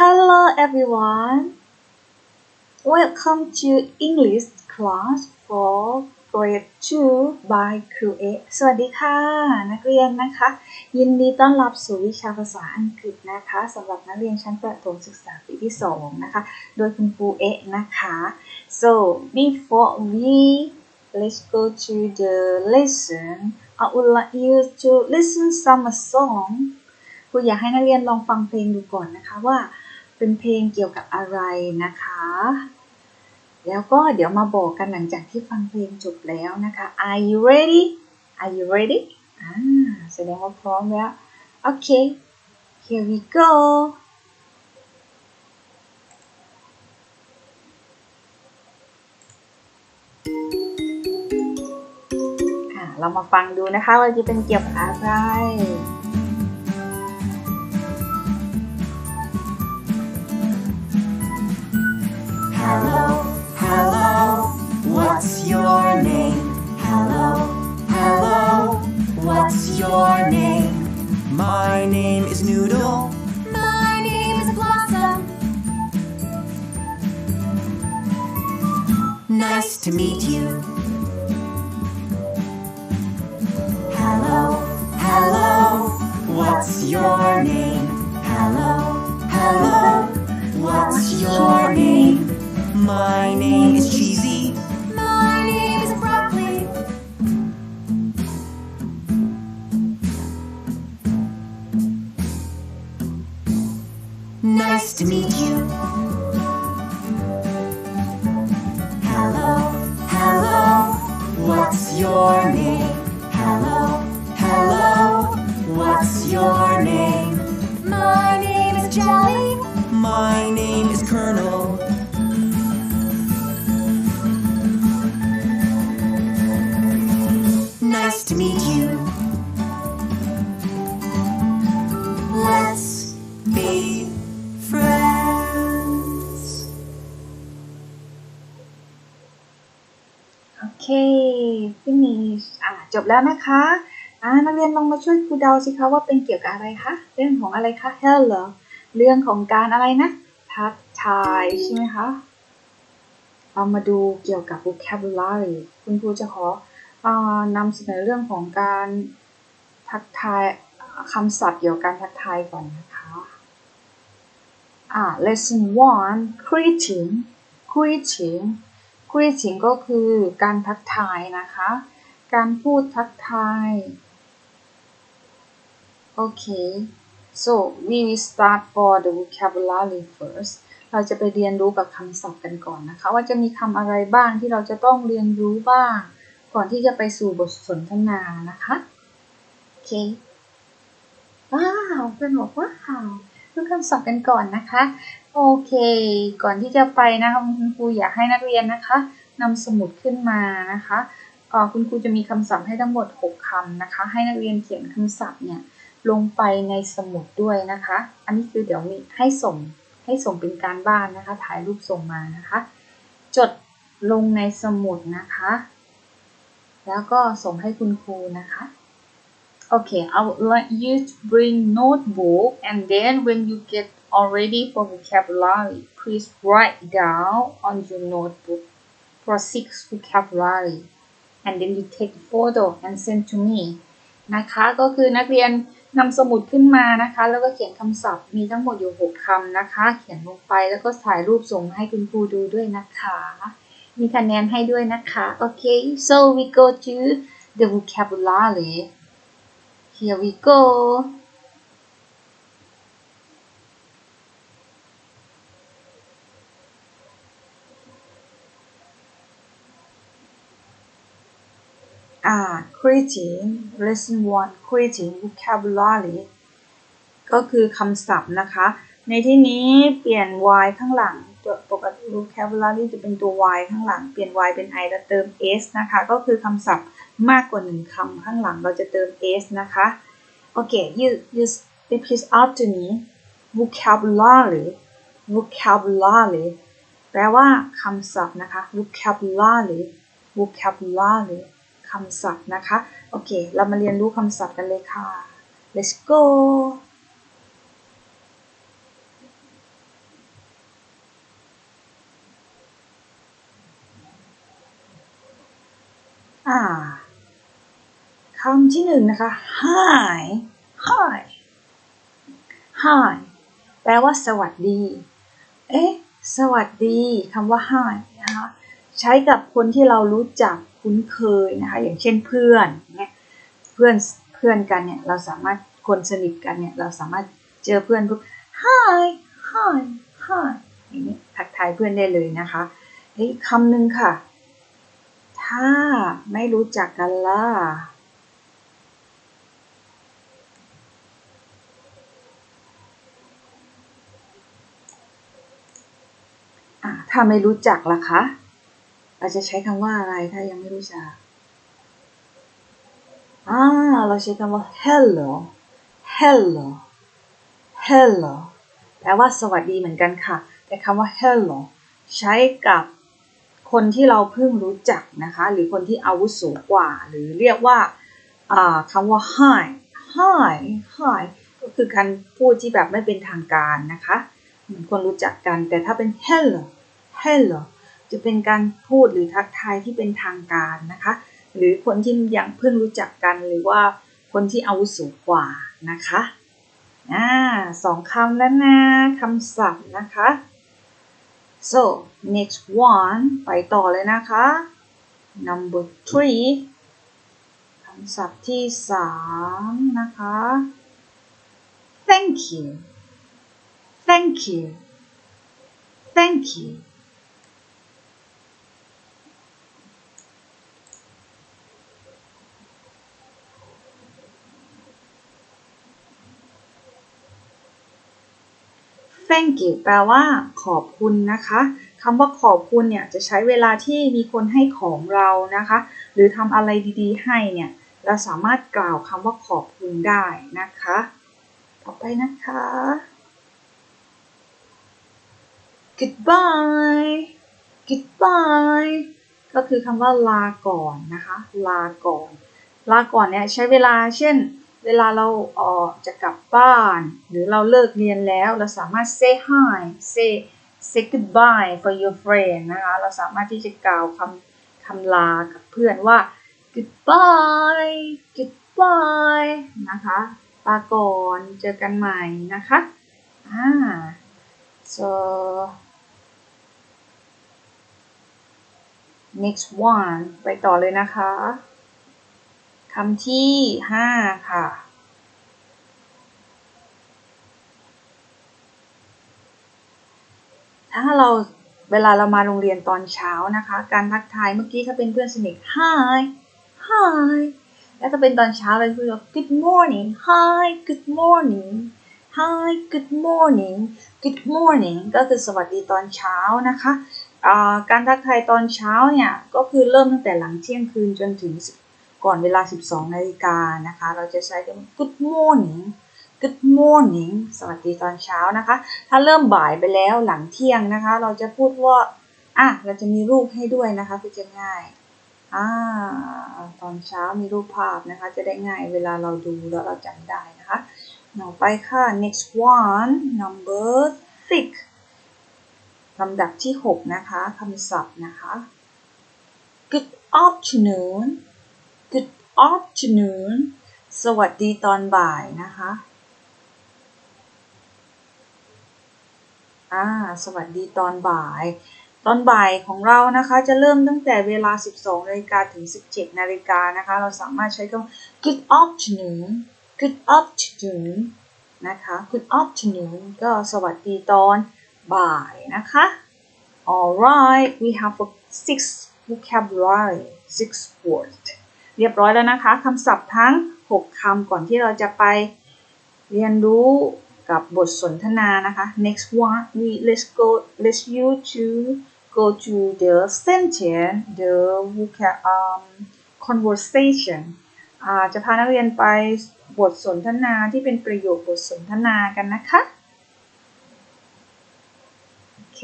Hello everyone Welcome to English class for grade 2 by ครูเอสวัสดีค่ะ นักเรียนนะคะ ยินดีต้อนรับสู่วิชาภาษาอังกฤษนะคะสำหรับนักเรียนชั้นประถมศึกษาปีที่ 2 นะคะ โดยคุณครูเอะนะคะ so before we let's go to the lesson I would like you to listen some song ครูอยากให้นักเรียนลองฟังเพลงดูก่อนนะคะว่า เป็นเพลงเกี่ยวกับอะไรนะคะ แล้วก็เดี๋ยวมาบอกกันหลังจากที่ฟังเพลงจบแล้วนะคะ Are you ready Are you ready อ่าแสดงว่าพร้อมแล้ว โอเค here we go อ่าเรามาฟังดูนะคะว่าจะเป็นเกี่ยวกับอะไร Hello, hello, what's your name? Hello, hello, what's your name? My name is Noodle. My name is Blossom. Nice to meet you. Hello, hello, what's your name? Hello, hello, what's your name? My name is Cheesy. My name is Broccoli. Nice to meet you. Hello, hello, what's your name? จบแล้วนะคะอ่านักเรียนลองมาช่วยครูเดาสิคะว่าเป็นเกี่ยวกับอะไรคะ เรื่องของอะไรคะ hello เรื่องของการอะไรนะ ทักทายใช่ไหมคะ เรามาดูเกี่ยวกับ vocabulary คุณครูจะขออนำเสนอเรื่องของการทักทายคำศัพท์เกี่ยวกับการทักทายก่อนนะคะอ่า lesson one greeting greeting greeting ก็คือการทักทายนะคะ การพูดทักทายโอเค so we will start for the vocabulary first เราจะไปเรียนรู้กับคำศัพท์กันก่อนนะคะ ว่าจะมีคำอะไรบ้างที่เราจะต้องเรียนรู้บ้าง ก่อนที่จะไปสู่บทสนทนานะคะโอเคว้าวเป็นบอกว้าวดูคำศัพท์กันก่อนนะคะ โอเค ก่อนที่จะไปนะคะคุณครูอยากให้นักเรียนนะคะนำสมุดขึ้นมานะคะ คุณครูจะมีคำศัพท์ให้ทั้งหมด 6คำนะคะ ให้นักเรียนเขียนคำศัพท์เนี่ยลงไปในสมุดด้วยนะคะ อันนี้คือเดี๋ยวมีให้ส่งให้ส่งเป็นการบ้านนะคะ ถ่ายรูปส่งมานะคะ จดลงในสมุดนะคะ แล้วก็ส่งให้คุณครูนะคะ Okay, I would like you to bring notebook and then when you get all ready for vocabulary, please write down on your notebook for six vocabulary and then you take photo and send to me นะคะก็คือนักเรียนนำสมุดขึ้นมานะคะ แล้วก็เขียนคำศัพท์มีทั้งหมดอยู่ 6คำนะคะ เขียนลงไปแล้วก็ถ่ายรูปส่งมาให้คุณครูดูด้วยนะคะ มีคะแนนให้ด้วยนะคะโอเค so we go to the vocabulary Here we go. Ah, greeting lesson one greeting vocabulary ก็คือคำศัพท์นะคะ ในที่นี้เปลี่ยน y ข้างหลังตัวปกติ vocabulary จะเป็นตัว y ข้างหลัง เปลี่ยน y เป็น i แล้วเติม s นะคะ ก็คือคำศัพท์มากกว่าหนึ่งคำข้างหลังเราจะเติม s นะคะ โอเค you you repeat after me vocabulary vocabulary แปลว่าคำศัพท์นะคะ vocabulary vocabulary คำศัพท์นะคะ โอเค เรามาเรียนรู้คำศัพท์กันเลยค่ะ let's go อ่าคำที่หนึ่งนะคะ hi hi hi แปลว่าสวัสดี เอ๊ะ สวัสดี คำว่า hi นะคะ ใช้กับคนที่เรารู้จัก คุ้นเคยนะคะอย่างเช่นเพื่อนเนี่ยเพื่อนเพื่อนกันเนี่ยเราสามารถคนสนิทกันเนี่ยเราสามารถเจอเพื่อนปุ๊บ hi hi hi อย่างนี้ทักทายเพื่อนได้เลยนะคะเฮ้ยคำหนึ่งค่ะ ถ้าไม่รู้จักกันล่ะอะถ้าไม่รู้จักล่ะคะ เราจะใช้คำว่าอะไรถ้ายังไม่รู้จักอ่าเราใช้คำว่า hello hello hello แปลว่าสวัสดีเหมือนกันค่ะ แต่คำว่า hello ใช้กับคนที่เราเพิ่งรู้จักนะคะ หรือคนที่อาวุโสกว่า หรือเรียกว่าอ่าคำว่า hi hi hi ก็คือการพูดที่แบบไม่เป็นทางการนะคะ เหมือนคนรู้จักกัน แต่ถ้าเป็น hello hello จะเป็นการพูดหรือทักทายที่เป็นทางการนะคะ หรือคนที่ยังเพิ่งรู้จักกันหรือว่าคนที่อาวุโสกว่านะคะอ่าสองคำแล้วนะคำศัพท์นะคะ so next one ไปต่อเลยนะคะ number three คำศัพท์ที่สามนะคะ thank you thank you thank you 'thank you แปลว่าขอบคุณนะคะคำว่าขอบคุณเนี่ยจะใช้เวลาที่มีคนให้ของเรานะคะ หรือทำอะไรดีๆ ให้เนี่ยเราสามารถกล่าวคำว่าขอบคุณได้นะคะ ต่อไปนะคะ goodbye goodbye ก็คือคำว่าลาก่อนนะคะ ลาก่อน ลาก่อนเนี่ยใช้เวลาเช่น เวลาเราออกจะกลับบ้าน หรือเราเลิกเรียนแล้วเราสามารถ say hi say say goodbye for your friend นะคะ เราสามารถที่จะกล่าวคำคำลากับเพื่อนว่า goodbye goodbye นะคะลาก่อนเจอกันใหม่นะคะอ่า so next one ไปต่อเลยนะคะ คำที่ห้าค่ะ ถ้าเราเวลาเรามาโรงเรียนตอนเช้านะคะ การทักทายเมื่อกี้ถ้าเป็นเพื่อนสนิท hi hi แล้วถ้าเป็นตอนเช้าเราพูดว่า good morning hi good morning hi good morning good morning ก็คือสวัสดีตอนเช้านะคะ การทักทายตอนเช้าเนี่ย ก็คือเริ่มตั้งแต่หลังเที่ยงคืนจนถึง ก่อนเวลา 12 นาฬิกานะคะ เราจะใช้คำ good morning good morning สวัสดีตอนเช้านะคะ ถ้าเริ่มบ่ายไปแล้วหลังเที่ยงนะคะ เราจะพูดว่าอะเราจะมีรูปให้ด้วยนะคะเพื่อจะง่ายอ่าตอนเช้ามีรูปภาพนะคะ จะได้ง่ายเวลาเราดูแล้วเราจำได้นะคะต่อไปค่ะ next one number six ลำดับที่ 6 นะคะคำศัพท์นะคะ good afternoon afternoon สวัสดีตอนบ่ายนะคะ อ่า สวัสดีตอนบ่าย ตอนบ่ายของเรานะคะจะเริ่มตั้งแต่เวลา 12นาฬิกาถึง 17นาฬิกานะคะ เราสามารถใช้คำ good afternoon good afternoon นะคะ good afternoon ก็สวัสดีตอนบ่ายนะคะ alright we have a six vocabulary six words เรียบร้อยแล้วนะคะคำศัพท์ทั้ง 6คำก่อนที่เราจะไปเรียนรู้กับบทสนทนานะคะ next one we let's go let's you to go to the sentence the vocab um conversation อ่าจะพานักเรียนไปบทสนทนาที่เป็นประโยคบทสนทนากันนะคะโอเค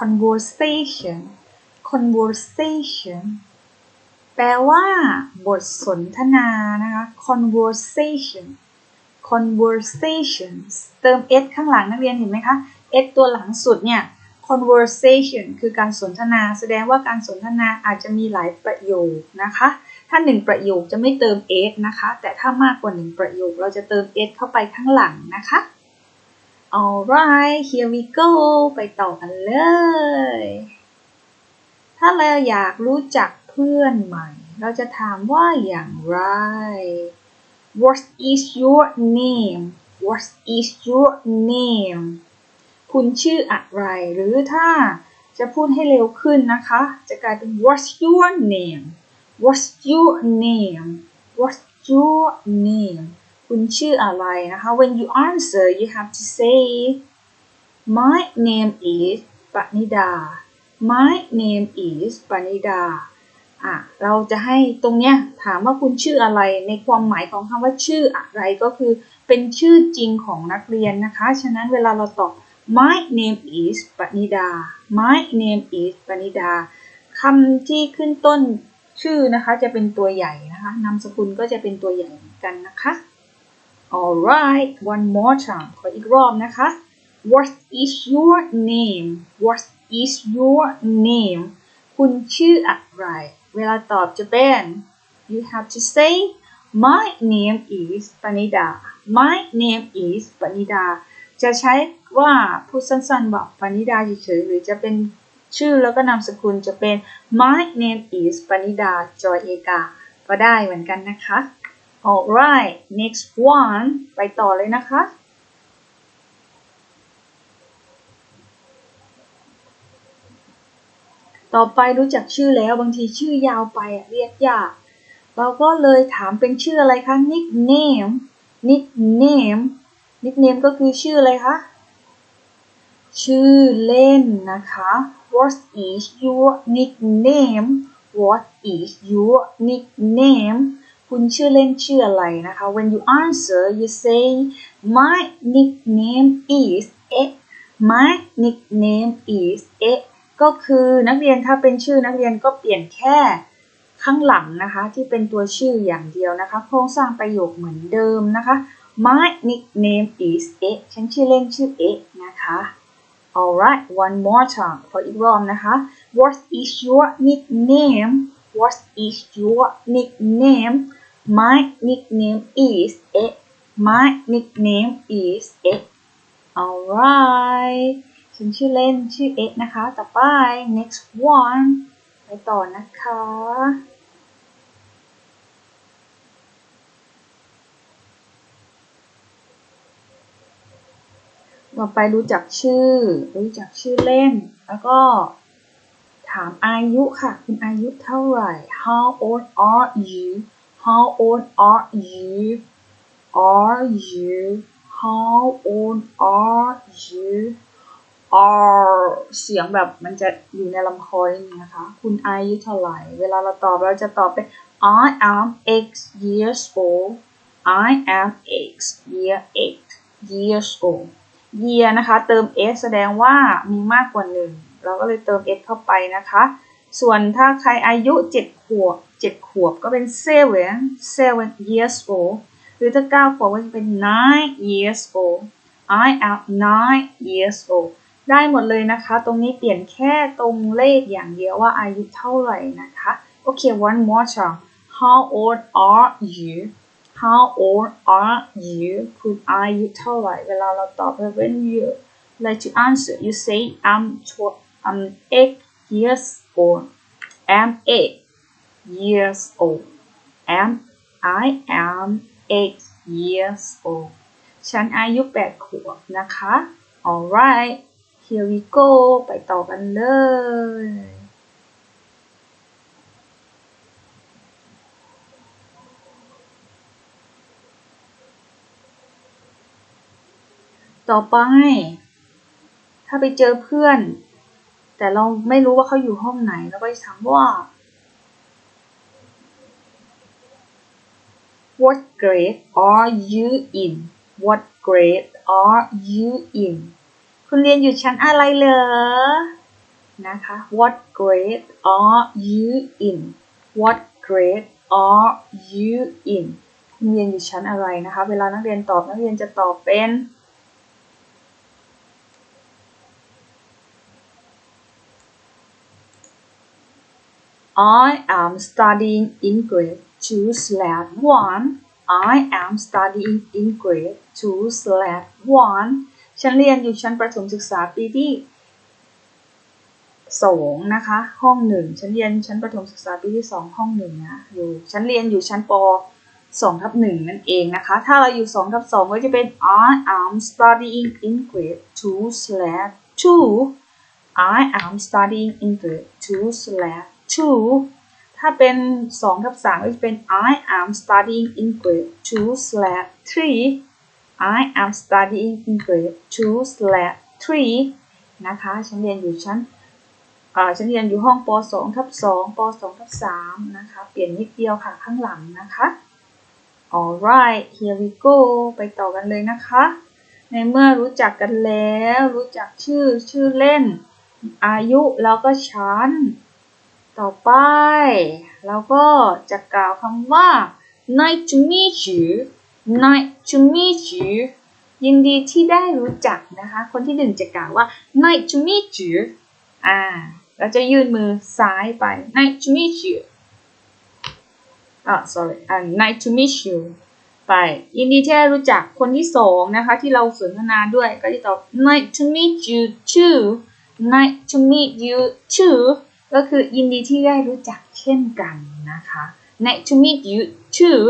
conversation conversation แปลว่า บทสนทนานะคะ conversation conversations เติม s ข้างหลังนักเรียนเห็นไหมคะ s ตัวหลังสุดเนี่ย conversation คือการสนทนา แสดงว่าการสนทนาอาจจะมีหลายประโยคนะคะ ถ้าหนึ่งประโยคจะไม่เติม s นะคะ แต่ถ้ามากกว่าหนึ่งประโยคเราจะเติม s เข้าไปข้างหลังนะคะ alright here we go ไปต่อกันเลย ถ้าเราอยากรู้จักเพื่อนใหม่ เราจะถามว่าอย่างไร What is your name What is your name คุณชื่ออะไร หรือถ้าจะพูดให้เร็วขึ้นนะคะ จะกลายเป็น What's your name What's your name What's your name คุณชื่ออะไรนะคะ When you answer you have to say My name is ปณิดา My name is ปณิดาอะเราจะให้ตรงเนี้ยถามว่าคุณชื่ออะไรในความหมายของคำว่าชื่ออะไรก็คือเป็นชื่อจริงของนักเรียนนะคะ ฉะนั้นเวลาเราตอบ My name is ปณิดา My name is ปณิดาคำที่ขึ้นต้นชื่อนะคะจะเป็นตัวใหญ่นะคะนามสกุลก็จะเป็นตัวใหญ่เหมือนกันนะคะ alright one more time ขออีกรอบนะคะ What is your name What is your name คุณชื่ออะไร เวลาตอบจะเป็น you have to say my name is ปณิดา my name is ปณิดา จะใช้ว่าพูดสั้นๆว่าปณิดาเฉยๆหรือจะเป็นชื่อแล้วก็นามสกุลจะเป็น my name is ปณิดา จอยเอกา ก็ได้เหมือนกันนะคะ alright next one ไปต่อเลยนะคะ ต่อไปรู้จักชื่อแล้วบางทีชื่อยาวไปเรียกยาก เราก็เลยถามเป็นชื่ออะไรคะ nickname nickname nickname ก็คือชื่ออะไรคะ ชื่อเล่นนะคะ What is your nickname What is your nickname คุณชื่อเล่นชื่ออะไรนะคะ When you answer you say my nickname is A my nickname is A ก็คือนักเรียนถ้าเป็นชื่อนักเรียนก็เปลี่ยนแค่ข้างหลังนะคะที่เป็นตัวชื่ออย่างเดียวนะคะ โครงสร้างประโยคเหมือนเดิมนะคะ My nickname is A ฉันชื่อเล่นชื่อ A นะคะ Alright one more time ขออีกรอบนะคะ What is your nickname What is your nickname My nickname is A My nickname is A Alright ฉันชื่อเล่นชื่อเอะนะคะ ต่อไป next one ไปต่อนะคะ ต่อไปรู้จักชื่อ รู้จักชื่อเล่น แล้วก็ถามอายุค่ะ คุณอายุเท่าไหร่ How old are you How old are you Are you How old are you are เสียงแบบมันจะอยู่ในลำคอนิดนึงนะคะ คุณอายุเท่าไหร่ เวลาเราตอบเราจะตอบเป็น I am X years old I am X year X years old year นะคะ เติม s แสดงว่ามีมากกว่าหนึ่ง เราก็เลยเติม s เข้าไปนะคะ ส่วนถ้าใครอายุ 7 ขวบ 7 ขวบก็เป็น seven seven years old หรือถ้า 9 ขวบก็จะเป็น nine years old I am nine years old ได้หมดเลยนะคะ ตรงนี้เปลี่ยนแค่ตรงเลขอย่างเดียวว่าอายุเท่าไหร่นะคะ โอเค one more time How old are you How old are you คุณอายุเท่าไหร่ เวลาเราตอบ when you like to answer you say I'm twelve I'm eight years old I'm eight years old am I am eight years old ฉันอายุแปดขวบนะคะ alright here we go ไปต่อกันเลย ต่อไป ถ้าไปเจอเพื่อน แต่เราไม่รู้ว่าเขาอยู่ห้องไหนเราก็จะถามว่า what grade are you in what grade are you in คุณเรียนอยู่ชั้นอะไรเหรอ นะคะ what grade are you in what grade are you in คุณเรียนอยู่ชั้นอะไรนะคะ เวลานักเรียนตอบนักเรียนจะตอบเป็น I am studying English. 2 slash 1 I am studying in grade 2 slash 1ฉันเรียนอยู่ชั้นประถมศึกษาปีที่สองนะคะห้องหนึ่งฉันเรียนชั้นประถมศึกษาปีที่สองห้องหนึ่งนะอยู่ฉันเรียนอยู่ชั้นปสองทับหนึ่งนั่นเองนะคะ ถ้าเราอยู่สองทับสองก็จะเป็น I am studying in grade 2 slash 2 I am studying in grade 2 slash 2 ถ้าเป็น2ทับ3ก็จะเป็น I am studying in grade 2 slash 3 I am studying in grade 2 slash 3นะคะ ฉันเรียนอยู่ชั้นอ่อฉันเรียนอยู่ห้องป 2 ทับ2ป 2 ทับ3นะคะ เปลี่ยนนิดเดียวค่ะข้างหลังนะคะ alright here we go ไปต่อกันเลยนะคะ ในเมื่อรู้จักกันแล้ว รู้จักชื่อชื่อเล่น อายุแล้วก็ชั้น ต่อไป เราก็จะกล่าวคำว่า nice to meet you nice to meet you ยินดีที่ได้รู้จักนะคะ คนที่หนึ่งจะกล่าวว่า nice to meet you อ่า เราจะยื่นมือซ้ายไป nice to meet you อ่า sorry อ่า nice to meet you ไป ยินดีที่ได้รู้จักคนที่สองนะคะ ที่เราสนทนาด้วยก็จะตอบ nice to meet you too nice to meet you too ก็คือยินดีที่ได้รู้จักเช่นกันนะคะ nice to meet you too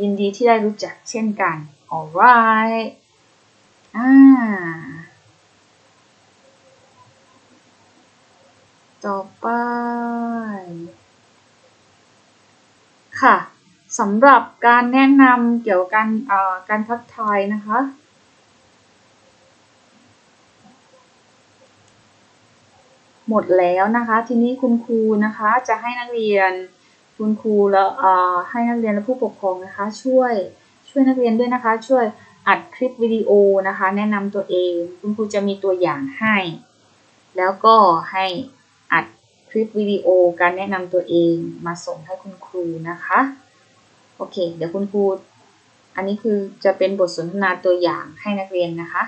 ยินดีที่ได้รู้จักเช่นกัน alright อ่าต่อไป ค่ะสำหรับการแนะนำเกี่ยวกับการเอ่อการทักทายนะคะ หมดแล้วนะคะ ทีนี้คุณครูนะคะจะให้นักเรียนคุณครูแล้วให้นักเรียนและผู้ปกครองนะคะ ช่วยช่วยนักเรียนด้วยนะคะ ช่วยอัดคลิปวิดีโอนะคะ แนะนำตัวเอง คุณครูจะมีตัวอย่างให้ แล้วก็ให้อัดคลิปวิดีโอการแนะนำตัวเองมาส่งให้คุณครูนะคะโอเค เดี๋ยวคุณครูอันนี้คือจะเป็นบทสนทนาตัวอย่างให้นักเรียนนะคะ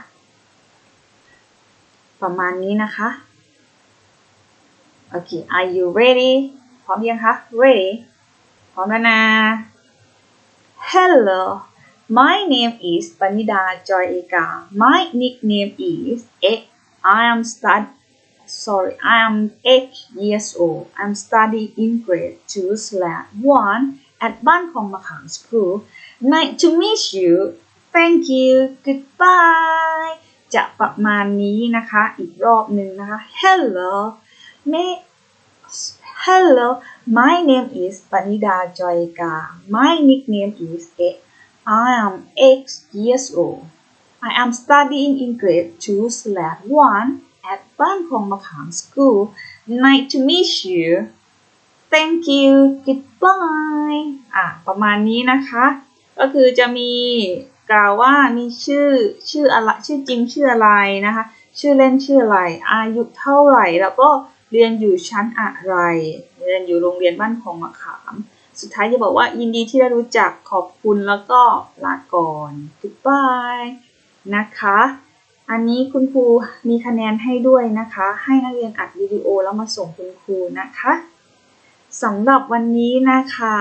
ประมาณนี้นะคะ โอเค are you ready พร้อมยังคะ ready พร้อมแล้วนะ Hello my name is Panida Joy Eka my nickname is E I am stud sorry I am 8 years old I'm studying in grade 2 slash 1 at Ban Khong Makhang School nice to meet you thank you goodbye จะประมาณนี้นะคะ อีกรอบหนึ่งนะคะ Hello may Hello my name is Panida Joyka my nickname is E I am 8 years old I am studying in grade 2 slash 1 at Ban Kong Makhang School nice to meet you thank you goodbye อะ ประมาณนี้นะคะ ก็คือจะมีกล่าวว่ามีชื่อชื่ออะไรชื่อจริงชื่ออะไรนะคะ ชื่อเล่นชื่ออะไร อายุเท่าไหร่แล้วก็ เรียนอยู่ชั้นอะไร เรียนอยู่โรงเรียนบ้านของมะขาม สุดท้ายจะบอกว่ายินดีที่ได้รู้จักขอบคุณแล้วก็ลาก่อน goodbye นะคะ อันนี้คุณครูมีคะแนนให้ด้วยนะคะ ให้นักเรียนอัดวิดีโอแล้วมาส่งคุณครูนะคะสำหรับวันนี้นะคะ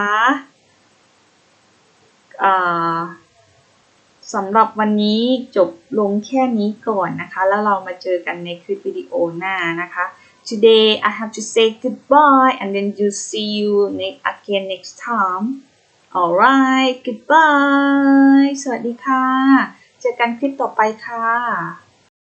สำหรับวันนี้จบลงแค่นี้ก่อนนะคะ แล้วเรามาเจอกันในคลิปวิดีโอหน้านะคะ Today I have to say goodbye and then you see you next again next time alright goodbye สวัสดีค่ะ เจอกันคลิปต่อไปค่ะ